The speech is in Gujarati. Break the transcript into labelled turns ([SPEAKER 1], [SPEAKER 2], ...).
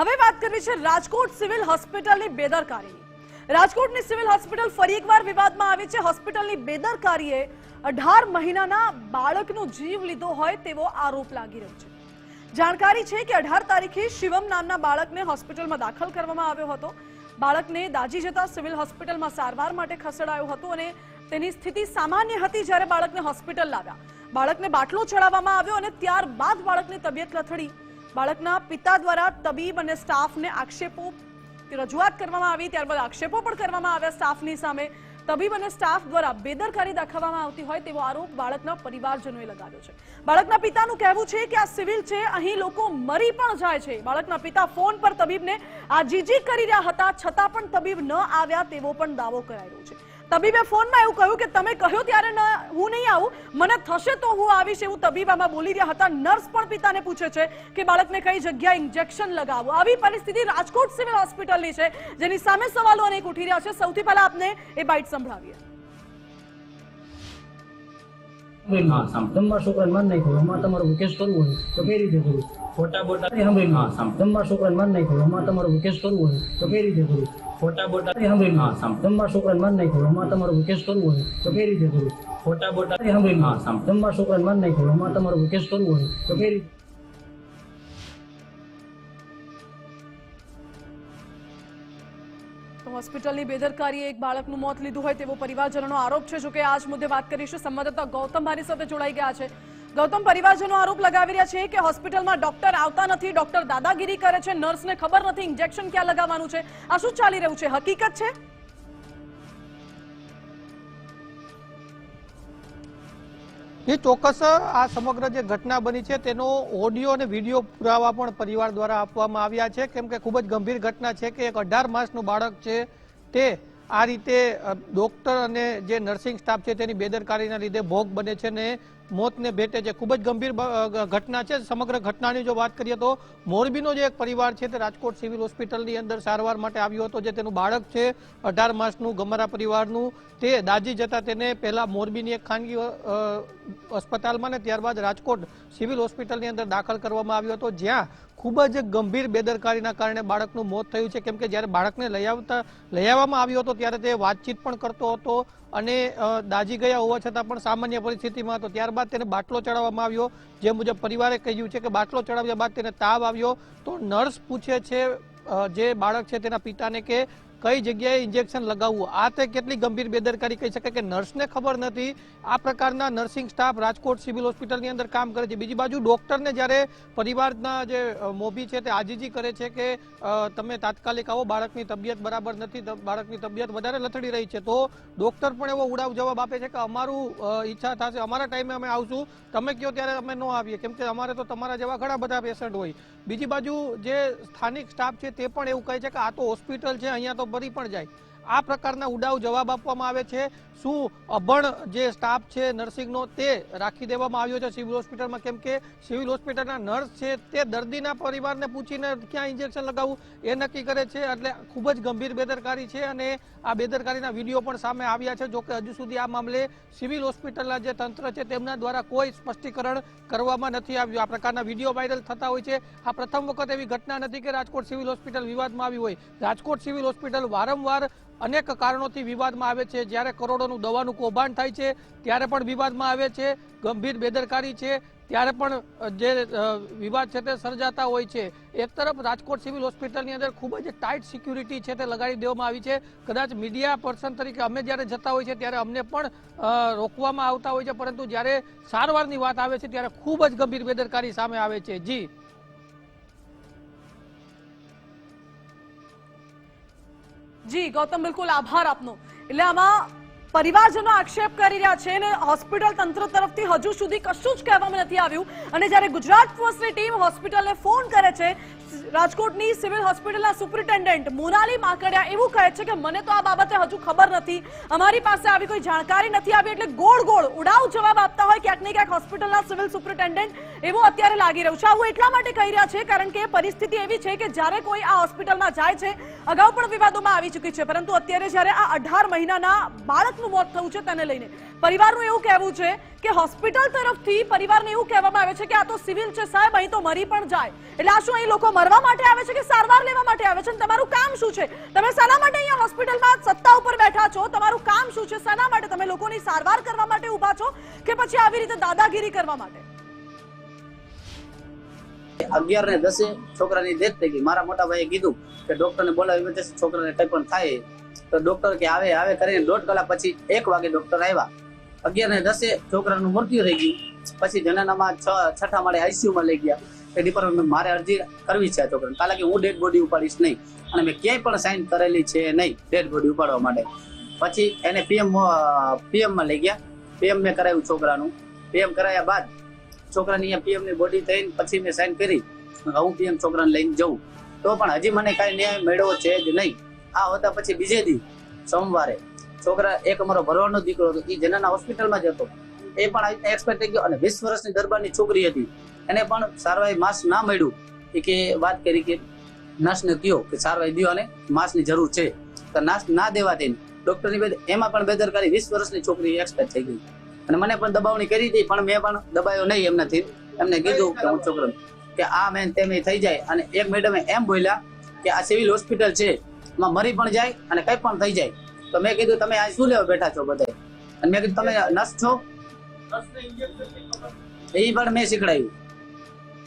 [SPEAKER 1] હવે વાત કરવી છે રાજકોટ સિવિલ હોસ્પિટલની બેદરકારી રાજકોટની સિવિલ હોસ્પિટલ ફરી એકવાર વિવાદમાં આવી છે. હોસ્પિટલની બેદરકારીએ અઢાર મહિનાના બાળકનો જીવ લીધો હોય તેવો આરોપ લાગી રહ્યો છે. જાણકારી છે કે અઢાર તારીખે શિવમ નામના બાળકને હોસ્પિટલમાં દાખલ કરવામાં આવ્યો હતો. બાળકને દાજી જતા સિવિલ હોસ્પિટલમાં સારવાર માટે ખસેડાયો હતો અને તેની સ્થિતિ સામાન્ય હતી જ્યારે બાળકને હોસ્પિટલ લાવ્યા. બાળકને બાટલો ચડાવવામાં આવ્યો અને ત્યારબાદ બાળકની તબિયત લથડી. બાળકના પિતા દ્વારા તબીબ અને સ્ટાફને આક્ષેપો રજૂઆત કરવામાં આવી, ત્યારબાદ આક્ષેપો પણ કરવામાં આવ્યા સ્ટાફની સામે. તબીબ અને સ્ટાફ દ્વારા બેદરકારી દાખવવામાં આવતી હોય તેવો આરોપ બાળકના પરિવારજનોએ લગાવ્યો છે. બાળકના પિતાનું કહેવું છે કે આ સિવિલ છે, અહીં લોકો મરી પણ જાય છે. બાળકના પિતા ફોન પર તબીબને આજીજી કરી રહ્યા હતા, છતાં પણ તબીબ ન આવ્યા તેવો પણ દાવો કરાયો છે. તબીબે ફોનમાં એવું કહ્યું કે તમે કહ્યું ત્યારે હું નહીં આવું. મને થશે તો હું આવીશ એવું તબીબ આમાં બોલી રહ્યા હતા. નર્સ પણ પિતાને પૂછે છે કે બાળકને કઈ જગ્યાએ ઇન્જેક્શન લગાવવું આવી પરિસ્થિતિ રાજકોટ સિવિલ હોસ્પિટલની છે, જેની સામે સવાલો અનેક ઉઠી રહ્યા છે. સૌથી પહેલા આપને એ બાઇટ સંભળાવીએ.
[SPEAKER 2] તમારા છોકરાને માર નાખ્યો આમાં તમારો કેસ કરવો હોય તો કઈ રીતે કરવું
[SPEAKER 3] ફોટા બોટા
[SPEAKER 2] સાંભળી
[SPEAKER 3] હા. સાંભળો.
[SPEAKER 2] તમારા છોકરાને માર નાખ્યો તમારો કેસ કરવો હોય તો કઈ રીતે કરવું
[SPEAKER 3] ફોટા બોટા
[SPEAKER 2] સાંભળી.
[SPEAKER 3] હા, સાંભળો.
[SPEAKER 2] તમારા છોકરાને માર નાખ્યો તમારો કેસ કરવો હોય તો કઈ રીતે કરવું
[SPEAKER 3] ફોટા બોટા
[SPEAKER 2] સાંભળી
[SPEAKER 3] હા, સાંભળો.
[SPEAKER 2] તમારા છોકરાને માર નાખ્યો આમાં તમારો કેસ કરવો હોય તો કઈ રીતે
[SPEAKER 1] હોસ્પિટલની બેદરકારીએ એક બાળકનું મોત લીધું હોય તેવો પરિવારજનોનો આરોપ છે. જોકે આ જ મુદ્દે વાત કરીશું. સંવાદદાતા ગૌતમ મારી સાથે જોડાઈ ગયા છે. ગૌતમ, પરિવારજનો આરોપ લગાવી રહ્યા છે કે હોસ્પિટલમાં ડોક્ટર આવતા નથી. ડોક્ટર દાદાગીરી કરે છે. નર્સને ખબર નથી. ઇન્જેક્શન ક્યાં લગાવવાનું છે? આ શું ચાલી રહ્યું છે? હકીકત છે?
[SPEAKER 4] એ ચોક્કસ આ સમગ્ર જે ઘટના બની છે તેનો ઓડિયો અને વીડિયો પુરાવા પણ પરિવાર દ્વારા આપવામાં આવ્યા છે. કેમ કે ખૂબ જ ગંભીર ઘટના છે કે એક અઢાર માસનું બાળક છે તે આ રીતે ડોક્ટર અને જે નર્સિંગ સ્ટાફ છે તેની બેદરકારીના લીધે ભોગ બને છે ને મોતને ભેટે છે. ખૂબ જ ગંભીર ઘટના છે. સમગ્ર ઘટનાની જો વાત કરીએ તો મોરબીનો જે એક પરિવાર છે તે રાજકોટ સિવિલ હોસ્પિટલની અંદર સારવાર માટે આવ્યો હતો, જે તેનું બાળક છે અઢાર માસનું, ગમારા પરિવારનું. તે દાજી જતા તેને પહેલાં મોરબીની એક ખાનગી અસ્પતાલમાં ને ત્યારબાદ રાજકોટ સિવિલ હોસ્પિટલની અંદર દાખલ કરવામાં આવ્યો હતો. જ્યાં ખૂબ જ ગંભીર બેદરકારીના કારણે બાળકનું મોત થયું છે. કેમ કે જ્યારે બાળકને લઈ આવતા, લઈ આવવામાં આવ્યો હતો ત્યારે તે વાતચીત પણ કરતો હતો અને દાજી ગયા હોવા છતાં પણ સામાન્ય પરિસ્થિતિમાં હતો ત્યારબાદ તેને બાટલો ચડાવવામાં આવ્યો. જે મુજબ પરિવારે કહ્યું છે કે બાટલો ચડાવ્યા બાદ તેને તાવ આવ્યો. તો નર્સ પૂછે છે જે બાળક છે તેના પિતાને કે કઈ જગ્યાએ ઇન્જેક્શન લગાવવું? આ તે કેટલી ગંભીર બેદરકારી કહી શકાય કે નર્સને ખબર નથી. આ પ્રકારના નર્સિંગ સ્ટાફ રાજકોટ સિવિલ હોસ્પિટલની અંદર કામ કરે છે. બીજી બાજુ ડોક્ટરને જ્યારે પરિવારના જે મોભી છે તે આજીજી કરે છે કે તમે તાત્કાલિક આવો, બાળકની તબિયત બરાબર નથી બાળકની તબિયત વધારે લથડી રહી છે, તો ડોક્ટર પણ એવો ઉડાવ જવાબ આપે છે કે અમારું ઈચ્છા થશે. અમારા ટાઈમે અમે આવશું. તમે કહો ત્યારે અમે ન આવીએ. કેમ કે અમારે તો તમારા જેવા ઘણા બધા પેશન્ટ હોય. બીજી બાજુ જે સ્થાનિક સ્ટાફ છે તે પણ એવું કહે છે કે આ તો હોસ્પિટલ છે, અહીંયા તો ભરી પણ જાય. આ પ્રકારના ઉડાવ જવાબ આપવામાં આવે છે. શું અભણ જે સ્ટાફ છે નર્સિંગનો તે રાખી દેવામાં આવ્યો છે સિવિલ હોસ્પિટલમાં? કેમ કે સિવિલ હોસ્પિટલના નર્સ છે તે દર્દીના પરિવારને પૂછીને ક્યાં ઇન્જેક્શન લગાવવું? એ નક્કી કરે છે. એટલે ખૂબ જ ગંભીર બેદરકારી છે અને આ બેદરકારીના વીડિયો પણ સામે આવ્યા છે. જોકે હજુ સુધી આ મામલે સિવિલ હોસ્પિટલના જે તંત્ર છે તેમના દ્વારા કોઈ સ્પષ્ટીકરણ કરવામાં નથી આવ્યું. આ પ્રકારના વીડિયો વાયરલ થતા હોય છે. આ પ્રથમ વખત એવી ઘટના નથી કે રાજકોટ સિવિલ હોસ્પિટલ વિવાદમાં આવી હોય. રાજકોટ સિવિલ હોસ્પિટલ વારંવાર અનેક કારણોથી વિવાદમાં આવે છે. જ્યારે કરોડોનું દવાનું કૌભાંડ થાય છે, ત્યારે પણ વિવાદમાં આવે છે, ગંભીર બેદરકારી છે, ત્યારે પણ જે વિવાદ છે તે સર્જાતા હોય છે. એક તરફ રાજકોટ સિવિલ હોસ્પિટલની અંદર ખૂબ જ ટાઈટ સિક્યુરિટી છે તે લગાડી દેવામાં આવી છે. કદાચ મીડિયા પર્સન તરીકે અમે જ્યારે જતા હોય છે, ત્યારે અમને પણ રોકવામાં આવતા હોય છે. પરંતુ જ્યારે સારવારની વાત આવે છે, ત્યારે ખૂબ જ ગંભીર બેદરકારી સામે આવે છે. જી.
[SPEAKER 1] જી ગૌતમ બિલકુલ આભાર આપનો. એટલે આમાં પરિવારજનો આક્ષેપ કરી રહ્યા છે અને હોસ્પિટલ તંત્ર તરફથી હજુ સુધી કશું જ કહેવામાં નથી આવ્યું. અને જ્યારે ગુજરાત પોલીસની ટીમ હોસ્પિટલને ફોન કરે છે, રાજકોટની સિવિલ હોસ્પિટલના સુપ્રિન્ટેન્ડન્ટ મોનાલી માકડિયા એવું કહે છે કે મને તો આ બાબતે હજુ ખબર નથી. અમારી પાસે આવી કોઈ જાણકારી નથી આવી એટલે ગોળ ગોળ ઉડાવ જવાબ આપતા હોય ક્યાંક ને ક્યાંક હોસ્પિટલના સિવિલ સુપ્રિન્ટેન્ડન્ટ એવું અત્યારે લાગી રહ્યું છે. આવું એટલા માટે કહી રહ્યા છે કારણ કે પરિસ્થિતિ એવી છે કે જ્યારે કોઈ આ હોસ્પિટલમાં જાય છે, અગાઉ પણ વિવાદોમાં આવી ચૂકી છે. પરંતુ અત્યારે જ્યારે આ અઢાર મહિનાના બાળકનું મોત થયું છે તેને લઈને? પરિવારનું એવું કહેવું છે કે હોસ્પિટલ તરફથી પરિવારને એવું કહેવામાં આવે છે કે આ તો સિવિલ છે સાહેબ, અહીં તો મરી પણ જાય. એટલે આ શું અહીં લોકો મરવા માટે આવે છે કે સારવાર લેવા માટે આવે છે? તમારું કામ શું છે? તમે શાના માટે અહીંયા હોસ્પિટલમાં સત્તા ઉપર બેઠા છો? તમારું કામ શું છે? શાના માટે તમે લોકોની સારવાર કરવા માટે ઊભા છો? કે પછી આવી રીતે દાદાગીરી કરવા માટે?
[SPEAKER 5] અગિયાર ને દસે છોકરાની ડેથ થઈ ગઈ. મારા મોટા ભાઈએ કીધું કે ડોક્ટર ને બોલાવી ઇમરજન્સી છોકરાને કઈ પણ થાય તો ડોક્ટર કે આવે આવે કરીને દોઢ કલાક પછી એક વાગે ડોક્ટર આવ્યા. અગિયાર ને દસે છોકરાનું મૃત્યુ થઈ ગયું. પછી જનાનામાં છ, છઠ્ઠા માળે આઈસીયુ માં લઈ ગયા. એ ડિપાર્ટમેન્ટ મારે અરજી કરવી છે આ કારણ કે હું ડેડ બોડી ઉપાડીશ નહીં. અને મેં ક્યાંય પણ સાઇન કરેલી છે નહીં ડેડ બોડી ઉપાડવા માટે. પછી એને પીએમ પીએમમાં લઈ ગયા. પીએમ મેં કરાવ્યું છોકરાનું. પીએમ કરાયા બાદ છોકરાની પીએમની બોડી થઈને પછી મેં સાઈન કરી. હું પીએમ છોકરાને લઈને જઉં. તો પણ હજી મને કાંઈ ન્યાય મેળવો છે જ નહીં. આ હોતા પછી બીજે દી, સોમવારે. છોકરા એક અમારો ભરવાનો દીકરો હતો એ જનાના હોસ્પિટલમાં જ હતો એ પણ આવી થઈ ગયો અને વીસ વર્ષની દરબારની છોકરી હતી. એને પણ સારવાઈ માસ્ક ના મળ્યું. એ કે વાત કરી કે નર્સને કહ્યો કે સારવાઈ દો અને માસ્કની જરૂર છે. તો નાશ ના દેવા દઈને ડોક્ટરની એમાં પણ બેદરકારી વીસ વર્ષની છોકરી એક્સપાયર થઈ ગઈ. અને મને પણ દબાવણી કરી હતી પણ મેં પણ દબાયો નહીં એમનાથી. એમને કીધું કે હું છોકરો કે આ મેન તેમ થઈ જાય. અને એક મેડમે એમ બોલ્યા કે આ સિવિલ હોસ્પિટલ છે એમાં મરી પણ જાય અને કંઈ પણ થઈ જાય. તો મેં કીધું તમે આ શું લેવા બેઠા છો બધા અને મેં કીધું તમે નર્સ છો? એ પણ મેં શીખડાયું.